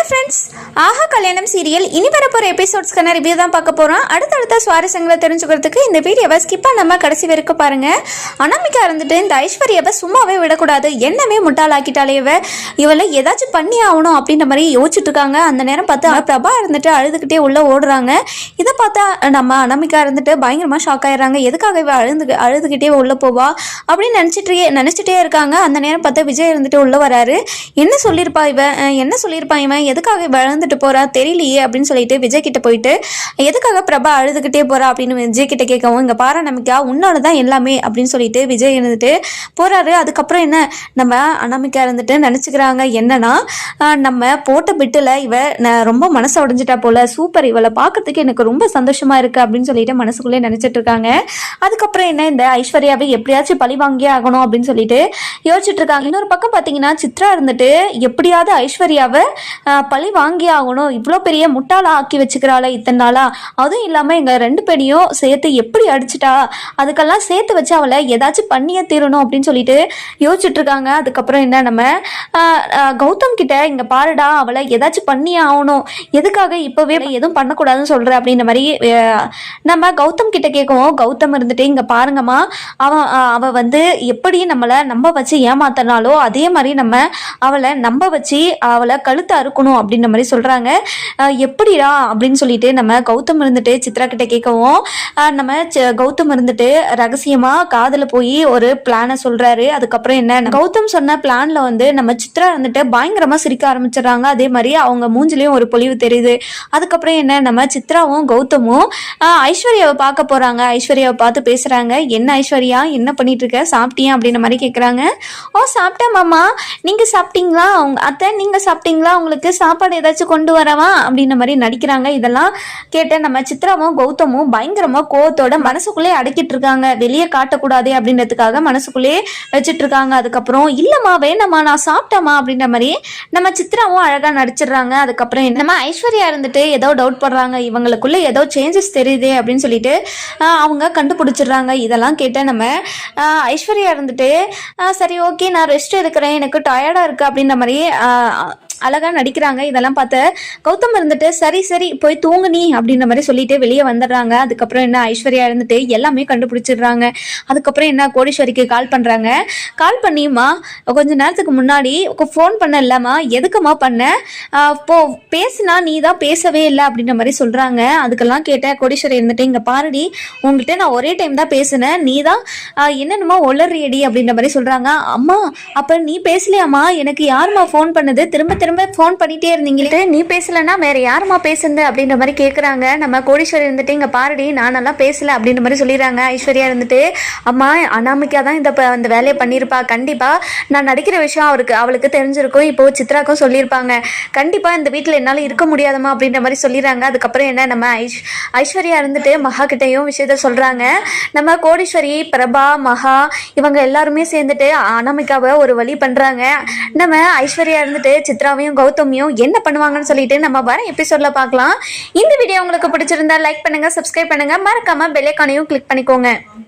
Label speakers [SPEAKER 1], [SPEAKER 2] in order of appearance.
[SPEAKER 1] Hello friends ஆஹா கல்யாணம் serial இனி வரப்போகிற எபிசோட்ஸ்க்கான ரிவ்யூ தான் பார்க்க போகிறோம் அடுத்தடுத்த சுவாரஸ்யங்களை தெரிஞ்சுக்கிறதுக்கு இந்த வீடியோவை ஸ்கிப் நம்ம கடைசி வரைக்கும் பாருங்கள் அனாமிக்கா இருந்துட்டு இந்த ஐஸ்வர்யாவை சும்மாவே விடக்கூடாது. என்னமே முட்டாளாக்கிட்டாலே இவ. இவளை ஏதாச்சும் பண்ணி ஆகணும் அப்படின்ற மாதிரி யோசிச்சுட்டு இருக்காங்க. அந்த நேரம் பார்த்து பிரபா இருந்துட்டு அழுதுகிட்டே உள்ளே ஓடுறாங்க. இதை பார்த்தா நம்ம அனாமிக்கா இருந்துட்டு பயங்கரமாக ஷாக் ஆயிடுறாங்க. எதுக்காக இவ அழுது அழுதுகிட்டே உள்ளே போவா? அப்படின்னு நினச்சிட்டே நினச்சிட்டே இருக்காங்க. அந்த நேரம் பார்த்தா விஜய் இருந்துட்டு உள்ளே வராரு. என்ன சொல்லியிருப்பா இவ? என்ன சொல்லியிருப்பா இவன்? எதுக்காக வளர்ந்துட்டு போகிறா போறா தெரியலையே அப்படின்னு சொல்லிட்டு விஜய் கிட்ட போயிட்டு எதுக்காக பிரபா அழுதுகிட்டே போறா? அப்படின்னு விஜய் கிட்ட கேட்கவும் இங்க பாரு நமக்கா உன்னோட தான் எல்லாமே. அப்படின்னு சொல்லிட்டு விஜய் இருந்துட்டு போறாரு. அதுக்கப்புறம் என்ன? நம்ம அனாமிக்கா இருந்துட்டு நினச்சிக்கிறாங்க என்னன்னா நம்ம போட்ட பிட்டில் இவ ரொம்ப மனசு உடைஞ்சிட்டா போல சூப்பர் இவளை பார்க்கறதுக்கு எனக்கு ரொம்ப சந்தோஷமா இருக்கு. அப்படின்னு சொல்லிட்டு மனசுக்குள்ளே நினைச்சிட்டு இருக்காங்க. அதுக்கப்புறம் என்ன? இந்த ஐஸ்வர்யாவை எப்படியாச்சும் பழி வாங்கியே ஆகணும் அப்படின்னு சொல்லிட்டு யோசிச்சுட்டு இருக்காங்க. இன்னொரு பக்கம் பார்த்தீங்கன்னா சித்ரா இருந்துட்டு எப்படியாவது ஐஸ்வர்யாவை நான் பழி வாங்கி ஆகணும் இவ்வளோ பெரிய முட்டாளா ஆக்கி வச்சுக்கிறாளே இத்தனை நாளா. அதுவும் இல்லாமல் எங்கள் ரெண்டு பேரையும் சேர்த்து எப்படி அடிச்சிட்டா? அதுக்கெல்லாம் சேர்த்து வச்சு அவளை ஏதாச்சும் பண்ணியே தீரணும் அப்படின்னு சொல்லிட்டு யோசிச்சுட்டு இருக்காங்க. அதுக்கப்புறம் என்ன நம்ம கௌதம் கிட்ட இங்கே பாருடா அவளை ஏதாச்சும் பண்ணியே ஆகணும். எதுக்காக இப்போவே எதுவும் பண்ணக்கூடாதுன்னு சொல்கிற அப்படின்ற மாதிரி நம்ம கௌதம் கிட்ட கேட்கவும் கௌதம் இருந்துட்டு இங்கே பாருங்கம்மா அவன் அவள் வந்து எப்படி நம்மளை நம்ப வச்சு ஏமாத்தினாலோ அதே மாதிரி நம்ம அவளை நம்ப வச்சு அவளை கழுத்தை அறுக்கணும். அப்படின்ற மாதிரி சொல்கிறாங்க எப்படிடா அப்படின்னு சொல்லிட்டு நம்ம கௌதம் இருந்துட்டு சித்ரா கிட்ட கேட்கவும் நம்ம கௌதம் இருந்துட்டு ரகசியமாக காதில் போய் ஒரு பிளானை சொல்கிறாரு அதுக்கப்புறம் என்ன? கௌதம் சொன்ன பிளானில் வந்து நம்ம சித்ரா இருந்துட்டு பயங்கரமாக சிரிக்க ஆரம்பிச்சிடுறாங்க. அதே மாதிரி அவங்க மூஞ்சிலையும் ஒரு பொழிவு தெரியுது. அதுக்கப்புறம் என்ன? நம்ம சித்ராவும் கௌதமும் ஐஸ்வர்யாவை பார்க்க போகிறாங்க ஐஸ்வர்யாவை பார்த்து பேசுகிறாங்க என்ன ஐஸ்வர்யா? என்ன பண்ணிட்டு இருக்க சாப்பிட்டியா? அப்படின்ற மாதிரி கேட்குறாங்க ஓ சாப்பிட்டேன் மாமா. நீங்கள் சாப்பிட்டீங்களா? அவங்க அத்தை நீங்கள் சாப்பிட்டீங்களா? உங்களுக்கு சாப்பாடு ஏதாச்சும் கொண்டு வரவா அப்படின்ற மாதிரி நடிக்கிறாங்க. இதெல்லாம் கேட்ட நம்ம சித்ராவும் கௌதமும் பயங்கரமாக கோவத்தோட மனசுக்குள்ளே அடக்கிட்டு இருக்காங்க. வெளியே காட்டக்கூடாது அப்படின்றதுக்காக மனசுக்குள்ளேயே வச்சுட்டு இருக்காங்க. அதுக்கப்புறம் இல்லைம்மா வேணாம்மா நான் சாப்பிட்டேம்மா அப்படின்ற மாதிரி நம்ம சித்ராவும் அழகாக நடிச்சிடுறாங்க. அதுக்கப்புறம் நம்ம ஐஸ்வர்யா இருந்துட்டு ஏதோ டவுட் படுறாங்க. இவங்களுக்குள்ள ஏதோ சேஞ்சஸ் தெரியுது அப்படின்னு சொல்லிட்டு அவங்க கண்டுபிடிச்சிடுறாங்க. இதெல்லாம் கேட்ட நம்ம ஐஸ்வர்யா இருந்துட்டு சரி ஓகே நான் ரெஸ்ட் எடுக்கிறேன். எனக்கு டயர்டாக இருக்குது அப்படின்ற மாதிரி அழகாக நடிக்கிறாங்க. இதெல்லாம் பார்த்து கௌதம் இருந்துட்டு சரி சரி போய் தூங்குனி அப்படின்ற மாதிரி சொல்லிட்டு வெளியே வந்துடுறாங்க. அதுக்கப்புறம் என்ன ஐஸ்வர்யா இருந்துட்டு எல்லாமே கண்டுபிடிச்சிடுறாங்க. அதுக்கப்புறம் என்ன கோடீஸ்வரிக்கு கால் பண்ணுறாங்க கால் பண்ணியுமா கொஞ்ச நேரத்துக்கு முன்னாடி ஃபோன் பண்ண இல்லம்மா எதுக்குமா பண்ண? இப்போ பேசுனா நீ தான் பேசவே இல்லை அப்படின்ற மாதிரி சொல்கிறாங்க அதுக்கெல்லாம் கேட்ட கோடீஸ்வரி இருந்துட்டு இங்கே பாருடி உங்கள்கிட்ட நான் ஒரே டைம் தான் பேசினேன். நீ தான் ஆஹ் என்னென்னமோ ஒளறியடி அப்படின்ற மாதிரி சொல்கிறாங்க அம்மா அப்போ நீ பேசலையாம்மா? எனக்கு யாரும்மா ஃபோன் பண்ணது? திரும்ப திரும்ப ஃபோன் பண்ணிட்டே இருந்தீங்களே? நீ பேசலன்னா வேற யாரும்மா பேசுனது? அப்படின்ற மாதிரி கேட்குறாங்க நம்ம கோடீஸ்வரி இருந்துட்டு இங்கே பாருடி நானெல்லாம் பேசல அப்படின்ற மாதிரி சொல்லிடுறாங்க ஐஸ்வர்யா இருந்துட்டு. அம்மா அனாமிக்கா தான் இந்த அந்த வேலையை பண்ணியிருப்பா. கண்டிப்பாக நான் நடிக்கிற விஷயம் அவருக்கு அவளுக்கு தெரிஞ்சிருக்கும். இப்போ சித்ராக்கும் சொல்லியிருப்பாங்க. கண்டிப்பாக இந்த வீட்டில் என்னால் இருக்க முடியாதம்மா அப்படின்ற மாதிரி சொல்லிடுறாங்க. அதுக்கப்புறம் என்ன நம்ம ஐஷ் ஐஸ்வர்யா இருந்துட்டு மகா கிட்டேயும் விஷயத்த சொல்கிறாங்க நம்ம கோடீஸ்வரி பிரபா மகா இவங்க எல்லாருமே சேர்ந்துட்டு அனாமிகாவை ஒரு வழி பண்ணுறாங்க நம்ம ஐஸ்வர்யா இருந்துட்டு சித்ராவையும் கௌதமியும் என்ன பண்ணுவாங்கன்னு சொல்லிட்டு நம்ம வர எபிசோட்ல பார்க்கலாம். இந்த வீடியோ உங்களுக்கு பிடிச்சிருந்தா லைக் பண்ணுங்க சப்ஸ்கிரைப் பண்ணுங்க. மறக்காம பெல்லைக்கானையும் கிளிக் பண்ணிக்கோங்க.